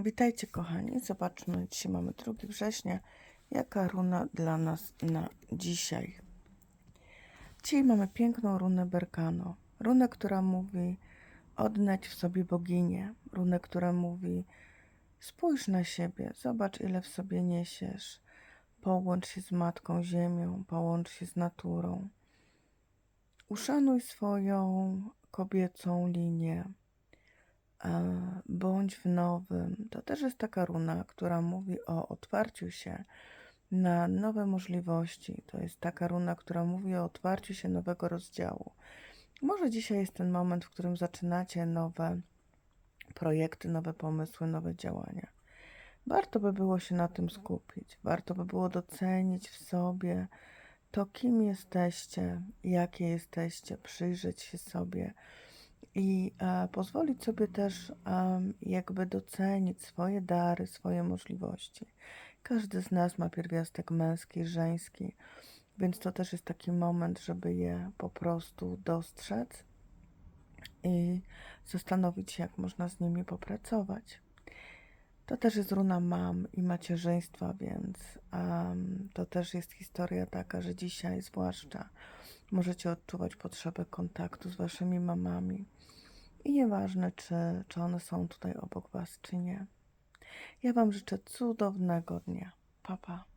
Witajcie kochani, zobaczmy, dzisiaj mamy 2 września, jaka runa dla nas na dzisiaj. Dzisiaj mamy piękną runę Berkano, runę, która mówi odnać w sobie boginię, runę, która mówi spójrz na siebie, zobacz ile w sobie niesiesz, połącz się z Matką Ziemią, połącz się z naturą, uszanuj swoją kobiecą linię, bądź w nowym. To też jest taka runa, która mówi o otwarciu się na nowe możliwości. To jest taka runa, która mówi o otwarciu się nowego rozdziału. Może dzisiaj jest ten moment, w którym zaczynacie nowe projekty, nowe pomysły, nowe działania. Warto by było się na tym skupić. Warto by było docenić w sobie to, kim jesteście, jakie jesteście, przyjrzeć się sobie i e, pozwolić sobie też jakby docenić swoje dary, swoje możliwości. Każdy z nas ma pierwiastek męski, żeński, więc to też jest taki moment, żeby je po prostu dostrzec i zastanowić się, jak można z nimi popracować. To też jest runa mam i macierzyństwa, więc em, to też jest historia taka, że dzisiaj zwłaszcza możecie odczuwać potrzebę kontaktu z waszymi mamami. I nieważne, czy, czy one są tutaj obok was, czy nie. Ja Wam życzę cudownego dnia. Pa, pa.